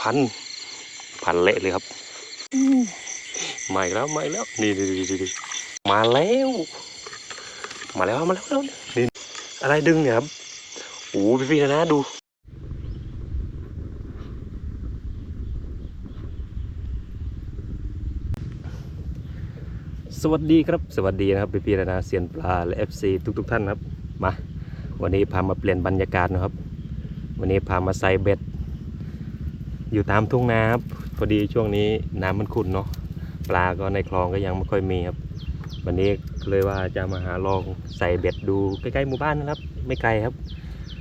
พัน พันเละเลยครับมาอีกแล้วมาอีกแล้ว นี่นี่นี่นี่มาแล้วมาแล้ว มาแล้วมาแล้วนี่อะไรดึงเนี่ยครับโอ้พี่พี่ๆนะนะดูสวัสดีครับ สวัสดีนะครับพี่พี่ๆนะนะเซียนปลาและ FC ทุกทุก ๆ ท่านครับ มา วันนี้พามาเปลี่ยนบรรยากาศนะครับ วันนี้พามาใส่เบ็ด อยู่ตามทุ่งนาครับพอดีช่วงนี้น้ำมันขุ่นเนาะปลาก็ในคลองก็ยังไม่ค่อยมีครับ วันนี้เลยว่าจะมาหาลองใส่เบ็ดดูใกล้ๆหมู่บ้านนะครับ ไม่ไกลครับ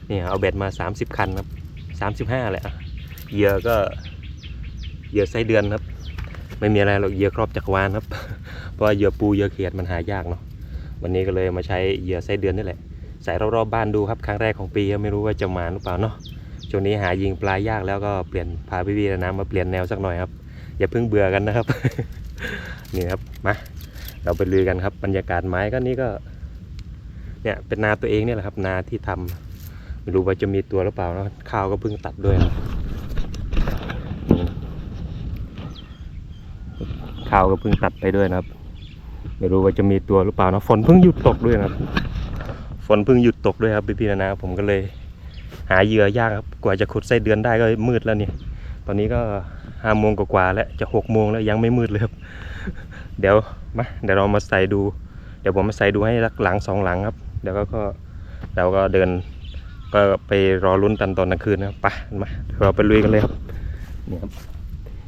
นี่เอาเบ็ดมา 30 คันครับ 35แหละเหยื่อก็เหยื่อไส้เดือนครับ ไม่มีอะไรหรอกเหยื่อครอบจักรวาลครับ เพราะเหยื่อปูเหยื่อเขียดมันหายากเนาะวันนี้ก็เลยมาใช้เหยื่อไส้เดือนนี่แหละใส่รอบๆบ้านดูครับครั้งแรกของปีครับไม่รู้ว่าจะมาหรือเปล่าเนาะ ช่วงนี้หายิงปลายยากแล้วก็เปลี่ยนพาพี่ๆนะมาเปลี่ยนแนวสักหน่อยครับ อย่าเพิ่งเบื่อกันนะครับ นี่ครับมาเราไปลือกันครับ บรรยากาศไม้ก็นี่ก็ เนี่ยเป็นนาตัวเองเนี่ยแหละครับ นาที่ทำไม่รู้ว่าจะมีตัวหรือเปล่าเนาะข้าวก็เพิ่งตัดด้วยนะข้าวก็เพิ่งตัดไปด้วยนะครับ ไม่รู้ว่าจะมีตัวหรือเปล่านะฝนเพิ่งหยุดตกด้วยนะครับ ฝนเพิ่งหยุดตกด้วยครับพี่ๆนะนะผมก็เลย หาเหยื่อยากครับ กว่าจะขุดไส้เดือนได้ก็มืดแล้วเนี่ย ตอนนี้ก็ห้าโมงกว่าแล้วจะหกโมงแล้วยังไม่มืดเลยครับ เดี๋ยวมาเดี๋ยวเรามาใส่ดู เดี๋ยวผมมาใส่ดูให้หลังสองหลังครับ เดี๋ยวก็ก็เราก็เดินก็ไปรอลุ้นตันตอนกลางคืนนะครับไปมาเราไปลุยกันเลยครับนี่ครับ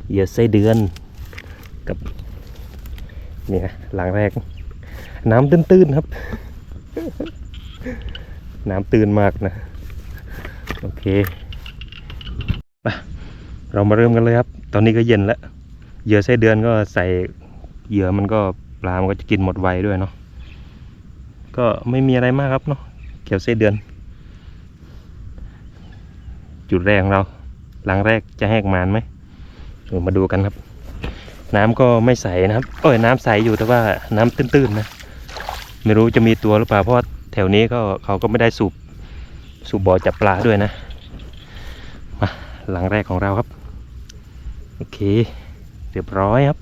เหยื่อไส้เดือนกับเนี่ยหลังแรก น้ำตื้นๆครับ น้ำตื่นมากนะ โอเคไปเรามาเริ่มกันเลยครับ ตอนนี้ก็เย็นแล้ว เหยื่อไส้เดือนก็ใส่เหยื่อมันก็ปลามันก็จะกินหมดไวด้วยเนาะ ก็ไม่มีอะไรมากครับเนาะ เกี่ยวไส้เดือน จุดแรกของเรา หลังแรกจะแหกมานไหมมาดูกันครับ น้ำก็ไม่ใสนะครับ เอ้ยน้ำใสอยู่แต่ว่าน้ำตื้นๆนะ ไม่รู้จะมีตัวหรือเปล่าเพราะว่าแถวนี้ก็เขาก็ไม่ได้สูบ สู่บ่อจับปลาด้วยนะ มาหลังแรกของเราครับ โอเค เรียบร้อยครับ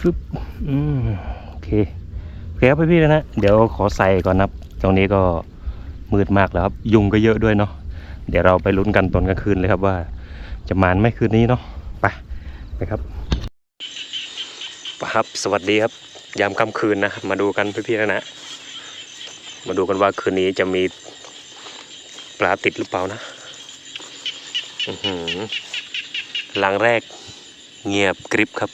ฟึบอืมโอเคโอเคครับพี่ๆนะเดี๋ยวขอใส่ก่อนนะครับ ตรงนี้ก็มืดมากแล้วครับ ยุงก็เยอะด้วยเนาะเดี๋ยวเราไปลุ้นกันตอนกลางคืนเลยครับว่า จะมานไหมคืนนี้เนาะไปไปครับครับสวัสดีครับ ยามค่ำคืนนะมาดูกันพี่ๆนะนะมาดูกันว่าคืนนี้จะมีปลาติดหรือเปล่านะอือหือหลังแรก เงียบกริบครับ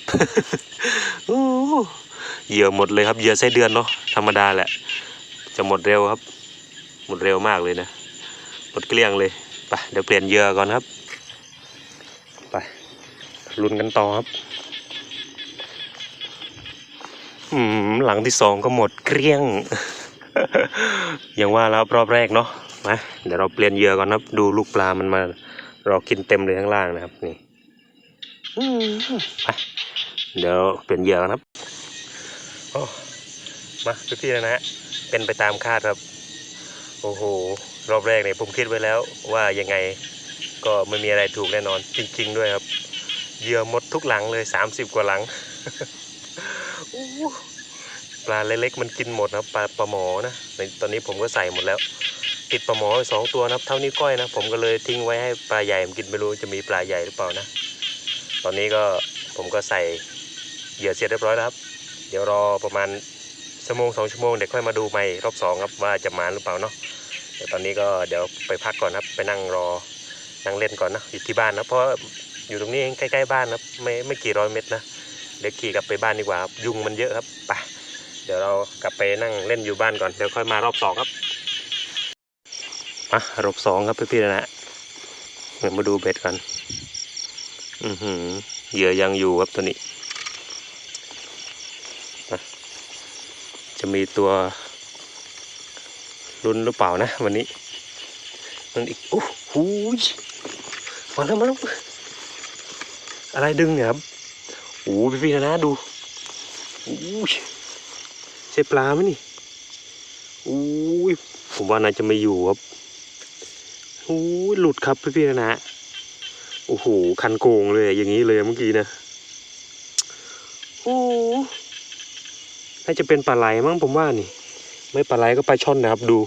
เหยื่อหมดเลยครับเหยื่อไส้เดือนเนาะธรรมดาแหละ จะหมดเร็วครับ หมดเร็วมากเลยนะหมดเกลี้ยงเลยไปเดี๋ยวเปลี่ยนเหยื่อก่อนครับไปลุ้นกันต่อครับอืมหลังที่สองก็หมดเกลี้ยงอย่างว่าแล้วรอบแรกเนาะมาเดี๋ยวเราเปลี่ยนเหยื่อก่อนครับ ดูลูกปลามันมารอกินเต็มเลยข้างล่างนะครับนี่ ไปเดี๋ยวเปลี่ยนเหยื่อกันครับโอ้มาพี่ๆนะฮะเป็นไปตามคาดครับ โอ้โห รอบแรกเนี่ยผมคิดไว้แล้วว่ายังไงก็ไม่มีอะไรถูกแน่นอน จริง ๆ ด้วยครับ เหยื่อหมดทุกหลังเลย 30 กว่าหลังปลาเล็กๆมันกินหมดนะปลาปลาหมอนะตอนนี้ผมก็ใส่หมดแล้ว ติดปลาหมอสองตัวนะครับเท่านี้ก้อยนะ ผมก็เลยทิ้งไว้ให้ปลาใหญ่มันกินไม่รู้จะมีปลาใหญ่หรือเปล่านะ ตอนนี้ก็ผมก็ใส่เหยื่อเสร็จเรียบร้อยแล้วครับ เดี๋ยวรอประมาณชั่วโมงสองชั่วโมงเดี๋ยวค่อยมาดูใหม่รอบสองครับว่าจะมาหรือเปล่าเนาะเดี๋ยวตอนนี้ก็เดี๋ยวไปพักก่อนครับ ไปนั่งรอนั่งเล่นก่อนนะอยู่ที่บ้านนะเพราะอยู่ตรงนี้เองใกล้ๆบ้านครับไม่ไม่กี่ร้อยเมตรนะเดี๋ยวขี่กลับไปบ้านดีกว่าครับยุงมันเยอะครับไปเดี๋ยวเรากลับไปนั่งเล่นอยู่บ้านก่อนเดี๋ยวค่อยมารอบสองครับอะรอบสองครับพี่ๆนะเดี๋ยวมาดูเบ็ดกัน อือหือเหยื่อยังอยู่ครับตัวนี้ะจะมีตัวรุนหรือเปล่านะ วันนี้ มันอีกโอ้โหยมาแล้วมาแล้วอะไรดึงเนี่ยครับโอ้โหพี่ๆนะนะดูโอ้ยใช่ปลาไหมนี่โอ้ยผมว่าน่าจะไม่อยู่ครับโอ้ยหลุดครับพี่ๆนะนะ โอ้โห คันโกงเลยอย่างนี้เลยเมื่อกี้นะ โอ้น่าจะเป็นปลาไหลมั้งผมว่านี่ ไม่ปลาไหลก็ปลาช่อนนะครับ ดู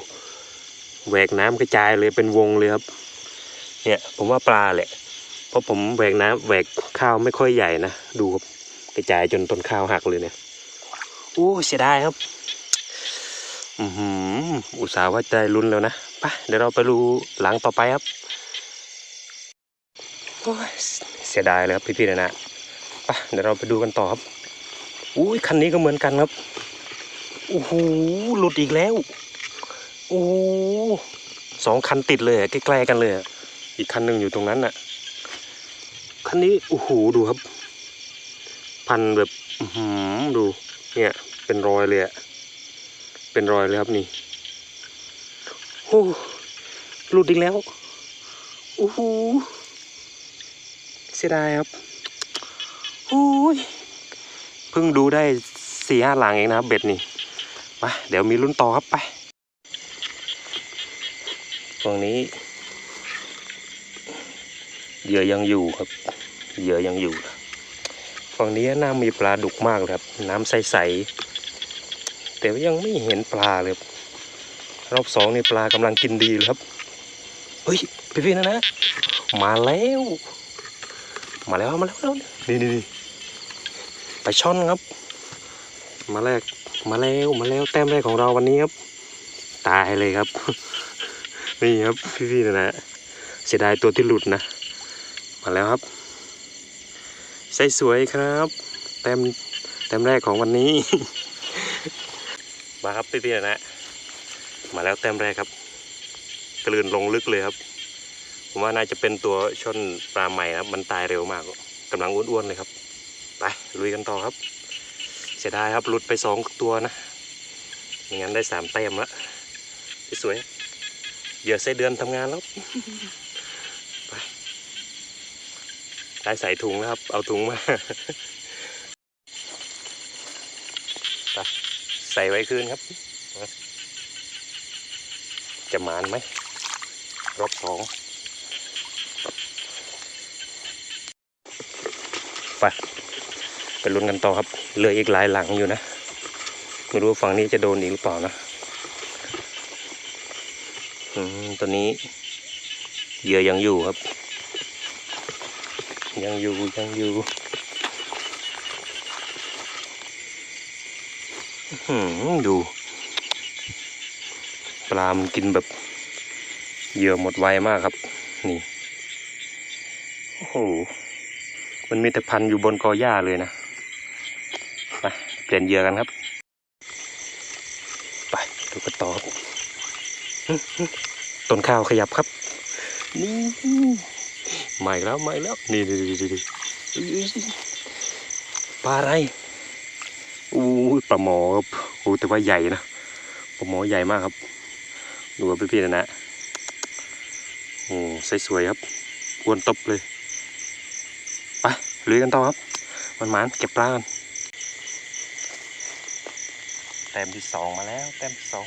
แหวกน้ำกระจายเลยเป็นวงเลยครับ เนี่ย ผมว่าปลาแหละ เพราะผมแหวกน้ำแหวกข้าวไม่ค่อยใหญ่นะ ดูครับกระจายจนต้นข้าวหักเลยเนี่ย โอ้เสียดายครับ อือหืออุตส่าห์ว่าใจลุ้นแล้วนะ ไป เดี๋ยวเราไปดูหลังต่อไปครับโอ้ย เสียดายเลยครับพี่ๆนะนะไปเดี๋ยวเราไปดูกันต่อครับอุ้ยคันนี้ก็เหมือนกันครับโอ้โหหลุดอีกแล้วโอ้สองคันติดเลยใกล้ๆกันเลยอีกคันหนึ่งอยู่ตรงนั้นน่ะ คันนี้โอ้โหดูครับ พันแบบหือดู เนี่ยเป็นรอยเลยอะเป็นรอยเลยครับนี่โอ้หลุดอีกแล้วโอ้โห เสียดายครับโอ้ยเพิ่งดูได้สี่ห้าหลังเองนะครับ เบ็ดนี่ไปเดี๋ยวมีรุ่นต่อครับไปตรงนี้เหยื่อยังอยู่ครับเหยื่อยังอยู่ฝั่งนี้น้ำมีปลาดุกมากเลยครับ น้ำใสๆแต่ว่ายังไม่เห็นปลาเลยครับรอบสองนี่ปลากำลังกินดีเลยครับเฮ้ยพี่ๆนะนะมาแล้ว มาแล้วมาแล้วมาแล้วนี่นี่นี่ไปลาช่อนครับ มาแรกมาแล้วมาแล้วแต้มแรกของเราวันนี้ครับ ตายเลยครับ นี่ครับพี่ๆนะนะเสียดายตัวที่หลุดนะ มาแล้วครับใส่สวยครับ แต้มแต้มแรกของวันนี้ มาครับพี่ๆนะนะมาแล้วแต้มแรกครับกลืนลงลึกเลยครับ ผมว่าน่าจะเป็นตัวช่อนปลาใหม่นะมันตายเร็วมากกำลังอ้วนๆเลยครับ ไปลุยกันต่อครับ เสียดายครับหลุดไปสองตัวนะไม่งั้นได้สามแต้มละสวยเหยื่อไส้เดือนทำงานแล้วไปได้ใส่ถุงแล้วครับ เอาถุงมาไปใส่ไว้คืนครับ จะหมานไหมรอบสอง ไปไปลุ้นกันต่อครับเหลืออีกหลายหลังอยู่นะไม่รู้ฝั่งนี้จะโดนอีกหรือเปล่านะอืมตัวนี้เหยื่อยังอยู่ครับ ยังอยู่ยังอยู่ดู ปลามันกินแบบเหยื่อหมดไวมากครับ นี่ โอ้โห มันมีแต่พันอยู่บนกอหญ้าเลยนะไปเปลี่ยนเหยื่อกันครับ ไปดูกันต่อบต้นข้าวขยับครับ นี่ใหม่แล้วใหม่แล้ว นี่ดูดูดูดูปลาอะไรอู้ปลาหมอครับโอ้แต่ว่าใหญ่นะปลาหมอใหญ่มากครับ ดูครับพี่ๆนะนะโอ้สวยๆครับอ้วนตบเลย ลุยกันต่อครับมันหมานเก็บปลากันแต้มที่สองมาแล้ว แต้มที่สอง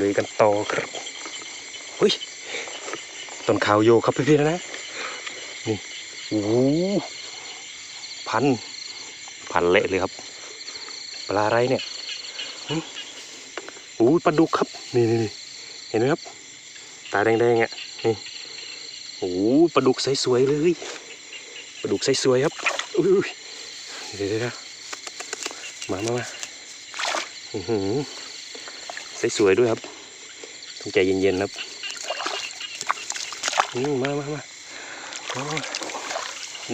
ลุยกันต่อครับเฮ้ยต้นขาวโยครับพี่ๆนะนะนี่โอ้โหพันพันเละเลยครับ ปลาอะไรเนี่ยหึโอ้ยปลาดุกครับนี่นี่นเห็นไหมครับ ตาแดงๆอะนี่โอ้ปลาดุกใสสวยเลยปลาดุกใสสวยครับอุ้ยเดี๋ยวเดี๋ยวมามามาอือหือ สวยด้วยครับต้องใจเย็นๆครับมามามา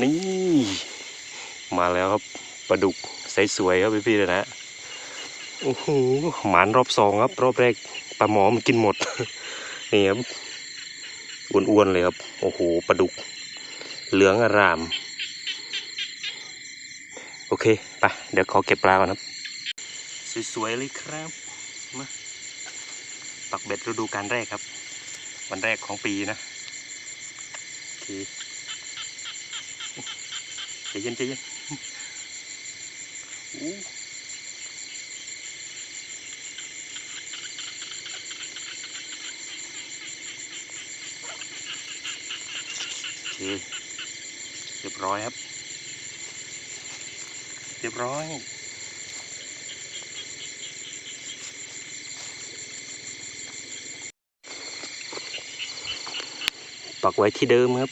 นี่ มาแล้วครับปลาดุกใสสวยครับพี่ๆเลยนะโอ้โหหมานรอบสองครับ รอบแรกปลาหมอมันกินหมดนี่ครับอ้วนๆเลยครับ โอ้โหปลาดุก เหลืองอาราม โอเคไปเดี๋ยวขอเก็บปลาก่อนครับ สวยๆเลยครับมา ปักเบ็ดฤดูการแรกครับ วันแรกของปีนะโอเคใจเย็นใจเย็นอู้โอเคเรียบร้อยครับ เรียบร้อย ปักไว้ที่เดิมครับ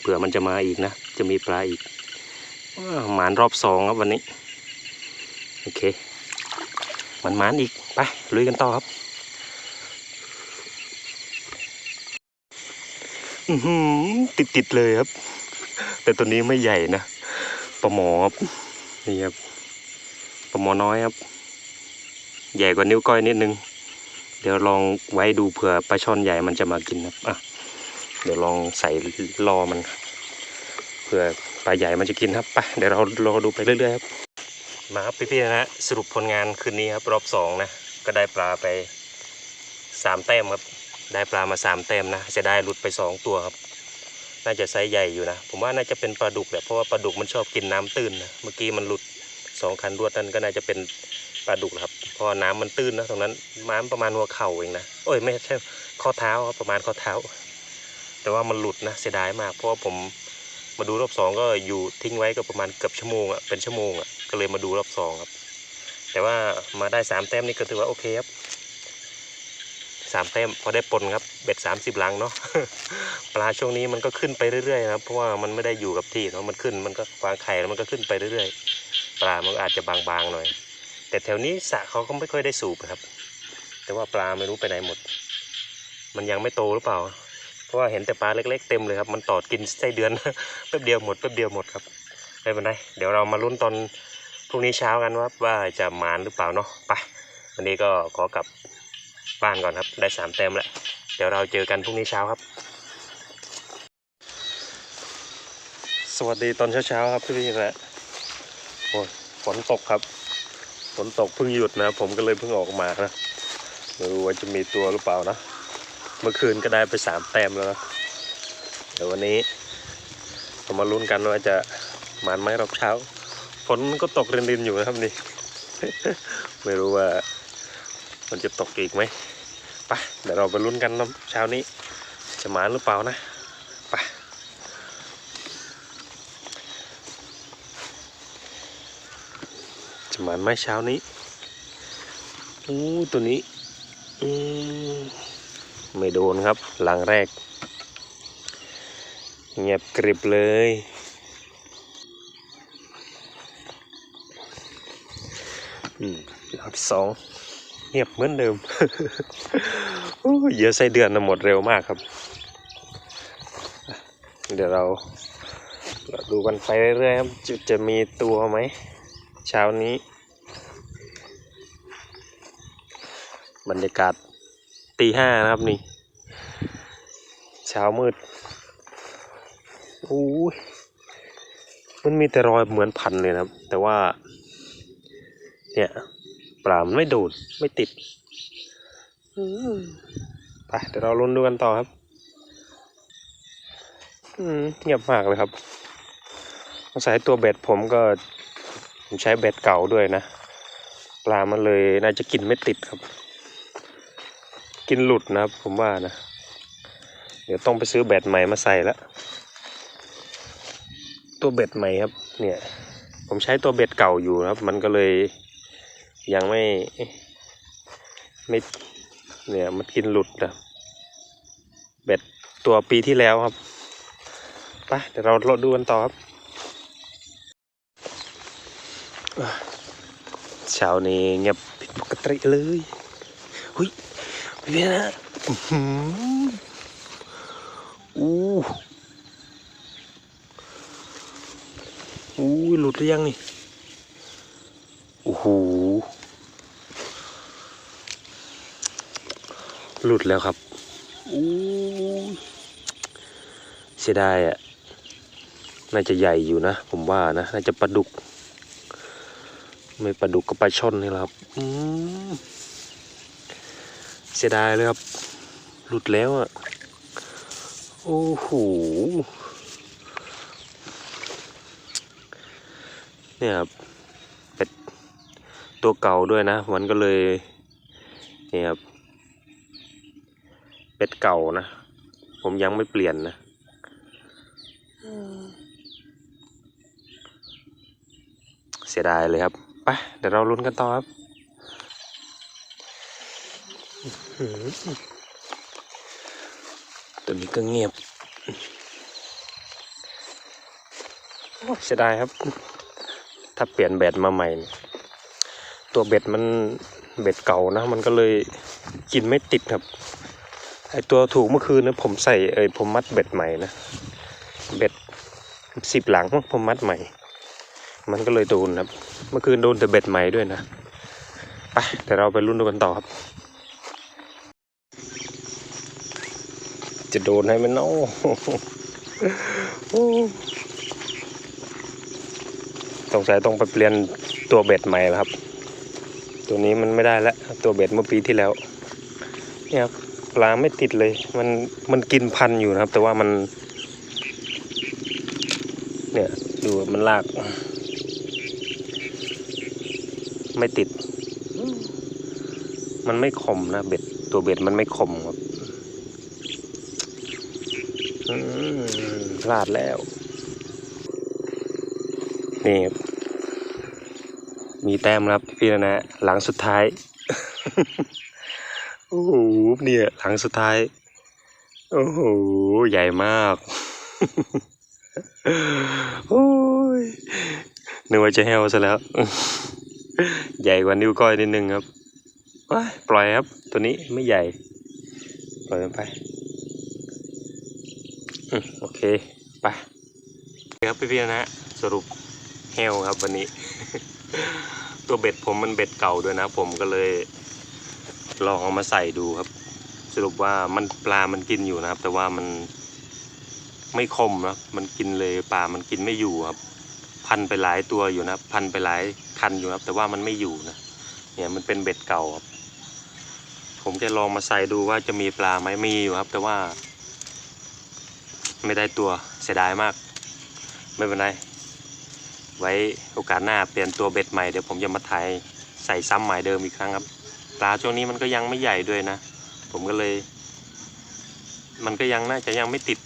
เผื่อมันจะมาอีกนะ จะมีปลาอีกหมานรอบสองครับวันนี้ โอเคมันหมานอีก ไปลุยกันต่อครับอืติดติดเลยครับ แต่ตัวนี้ไม่ใหญ่นะปลาหมอครับนี่ครับปลาหมอน้อยครับ ใหญ่กว่านิ้วก้อยนิดนึง เดี๋ยวลองไว้ดูเผื่อปลาช่อนใหญ่มันจะมากินครับอะ เดี๋ยวลองใส่รอมัน เพื่อปลาใหญ่มันจะกินครับไปเดี๋ยวเรารอดูไปเรื่อยๆครับ มาครับพี่ๆนะฮะสรุปผลงานคืนนี้ครับรอบสองนะก็ได้ปลาไปสามแต้มครับ ได้ปลามาสามแต้มนะจะได้หลุดไปสองตัวครับ น่าจะไซส์ใหญ่อยู่นะ ผมว่าน่าจะเป็นปลาดุกแหละเพราะว่าปลาดุกมันชอบกินน้ำตื้นนะเมื่อกี้มันหลุดสองคันรวดนั่นก็น่าจะเป็นปลาดุกครับเพราะว่าน้ำมันตื้นนะตรงนั้นน้ำประมาณหัวเข่าเองนะโอ้ยไม่ใช่ข้อเท้าครับประมาณข้อเท้า แต่ว่ามันหลุดนะเสียดายมากเพราะว่าผมมาดูรอบสองก็อยู่ทิ้งไว้ก็ประมาณเกือบชั่วโมงอะ่ะเป็นชั่วโมงอะ่ะก็เลยมาดูรอบสองครับ แต่ว่ามาได้สามแต้มนี่ก็ถือว่าโอเคครับสามแต้มพอได้ปนครับเบ็ดสามสิบลังเนาะปลาช่วงนี้มันก็ขึ้นไปเรื่อยๆนะครับเพราะว่ามันไม่ได้อยู่กับที่เนาะมันขึ้นมันก็วางไข่แล้วมันก็ขึ้นไปเรื่อยๆ ปลามันอาจจะบางๆหน่อย แต่แถวนี้สะเขาก็ไม่ค่อยได้สูบครับ แต่ว่าปลาไม่รู้ไปไหนหมด มันยังไม่โตหรือเปล่า ราะว่าเห็นแต่ปลาเล็กๆเต็มเลยครับ มันตอดกินไส้เดือนแป๊บเดียวหมดแป๊บเดียวหมดครับไม่เป็นไรเดี๋ยวเรามาลุ้นตอนพรุ่งนี้เช้ากันว่าว่าจะหมานหรือเปล่าเนาะไปวันนี้ก็ขอกลับบ้านก่อนครับ ได้สามแต้มแล้วเดี๋ยวเราเจอกันพรุ่งนี้เช้าครับ สวัสดีตอนเช้าๆครับพี่ๆนะโอ้ยฝนตกครับฝนตกเพิ่งหยุดนะ ผมก็เลยเพิ่งออกมานะไม่รู้ว่าจะมีตัวหรือเปล่านะ เมื่อคืนก็ได้ไปสามแต้มแล้วนะเดี๋ยววันนี้เรามาลุ้นกันว่าจะหมานไหมรอบเช้า ฝนก็ตกรินๆอยู่นะครับนี่ ไม่รู้ว่ามันจะตกอีกไหมไปเดี๋ยวเราไปลุ้นกันนะเช้านี้จะหมานหรือเปล่านะไปจะหมานไหมเช้านี้อู้ตัวนี้อืม ไม่โดนครับ หลังแรก เงียบกริบเลย อืมหลังที่สองเงียบเหมือนเดิมเยอะไส้เดือนนะหมดเร็วมากครับ เดี๋ยวเราเราดูกันไปเรื่อยๆครับจะจะมีตัวไหม เช้านี้ บรรยากาศ ตีห้านะครับนี่ เช้ามืดโอ้ยมันมีแต่รอยเหมือนพันเลยนะครับ แต่ว่า เนี่ยปลามันไม่โดดไม่ติดไปเดี๋ยวเราลุ้นดูกันต่อครับเงียบมากเลยครับสงสัยตัวเบ็ดผมก็ผมใช้เบ็ดเก่าด้วยนะ ปลามันเลยน่าจะกินไม่ติดครับ กินหลุดนะครับ ผมว่านะ เดี๋ยวต้องไปซื้อแบตใหม่มาใส่ละตัวเบ็ดใหม่ครับ เนี่ย ผมใช้ตัวเบ็ดเก่าอยู่ครับ มันก็เลยยังไม่ไม่เนี่ยมันกินหลุดนะเบ็ดตัวปีที่แล้วครับไปเดี๋ยวเราลดดูกันต่อครับเช้านี้เงียบผิดปกติเลยหุย เบียนะอื้หืออู้อู้หลุดหรือยังนี่ โอ้โห หลุดแล้วครับ อู้เสียดายอะ น่าจะใหญ่อยู่นะ ผมว่านะ น่าจะปลาดุก ไม่ปลาดุกก็ปลาช่อนนี่แหละครับ อืม เสียดายเลยครับ หลุดแล้วอะ โอ้โห เนี่ยครับเป็ดตัวเก่าด้วยนะ มันก็เลย เนี่ยครับ เป็ดเก่านะ ผมยังไม่เปลี่ยนนะเสียดายเลยครับ ไป เดี๋ยวเราลุ้นกันต่อครับอื้อหือ ตัวนี้ก็เงียบเสียดายครับ ถ้าเปลี่ยนแบตมาใหม่ ตัวเบ็ดมันเบ็ดเก่านะ มันก็เลยกินไม่ติดครับ ไอตัวถูกเมื่อคืนนะผมใส่เอยผมมัดเบ็ดใหม่นะ เบ็ดสิบหลังผมมัดใหม่ มันก็เลยโดนครับ เมื่อคืนโดนแต่เบ็ดใหม่ด้วยนะ ไปเดี๋ยวเราไปรุ่นดูกันต่อครับ จะโดนให้มันเนาะโอ้สงสัยต้องไปเปลี่ยนตัวเบ็ดใหม่ครับ ตัวนี้มันไม่ได้แล้วตัวเบ็ดเมื่อปีที่แล้ว เนี่ยครับปลาไม่ติดเลย มันมันกินพันอยู่นะครับ แต่ว่ามัน เนี่ยดูมันลาก ไม่ติด มันไม่คมนะเบ็ดตัวเบ็ดมันไม่คมครับ พลาดแล้ว นี่ครับ มีแต้มครับพี่นะ หลังสุดท้าย โอ้โห เนี่ย หลังสุดท้าย โอ้โห ใหญ่มาก โอ้ยนึกว่าจะแห้วซะแล้ว ใหญ่กว่านิ้วก้อยนิดนึงครับว้ายปล่อยครับ ตัวนี้ไม่ใหญ่ ปล่อยมันไปอืม โอเคไปครับพี่ๆนะ สรุปแห้วครับวันนี้ ตัวเบ็ดผมมันเบ็ดเก่าด้วยนะ ผมก็เลยลองเอามาใส่ดูครับ สรุปว่ามันปลามันกินอยู่นะครับ แต่ว่ามันไม่คมนะมันกินเลยปลามันกินไม่อยู่ครับ พันไปหลายตัวอยู่นะพันไปหลายคันอยู่ครับ แต่ว่ามันไม่อยู่นะเนี่ยมันเป็นเบ็ดเก่าครับ ผมจะลองมาใส่ดูว่าจะมีปลาไหมมีอยู่ครับ แต่ว่า ไม่ได้ตัวเสียดายมาก ไม่เป็นไร ไว้โอกาสหน้าเปลี่ยนตัวเบ็ดใหม่เดี๋ยวผมจะมาถ่ายใส่ซ้ำหมายเดิมอีกครั้งครับปลาช่วงนี้มันก็ยังไม่ใหญ่ด้วยนะ ผมก็เลย มันก็ยังน่าจะยังไม่ติด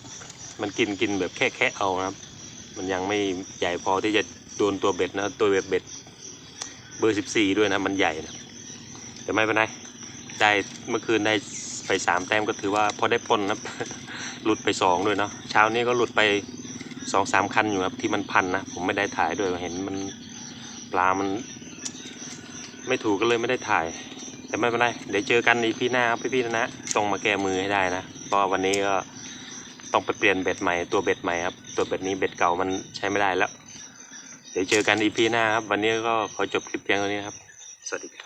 มันกินกินแบบแค่แค่เอานะครับ มันยังไม่ใหญ่พอที่จะโดนตัวเบ็ดนะ ตัวเบ็ดเบ็ดเบอร์สิบสี่ด้วยนะ มันใหญ่นะแต่ไม่เป็นไรได้เมื่อคืนได้ไปสามแต้มก็ถือว่าพอได้ปล้นนะครับ หลุดไปสองด้วยเนาะเช้านี้ก็หลุดไปสองสามคันอยู่ครับที่มันพันนะผมไม่ได้ถ่ายด้วยเห็นมันปลามัน ไม่ถูกก็เลยไม่ได้ถ่าย แต่ไม่เป็นไรเดี๋ยวเจอกันในพี่หน้าครับพี่ๆนะนะ ต้องมาแก้มือให้ได้นะเพราะวันนี้ก็ต้องไปเปลี่ยนเบ็ดใหม่ตัวเบ็ดใหม่ครับตัวเบ็ดนี้เบ็ดเก่ามันใช้ไม่ได้แล้ว เดี๋ยวเจอกันอีพีหน้าครับ วันนี้ก็ขอจบคลิปเพียงเท่านี้ครับ สวัสดีครับ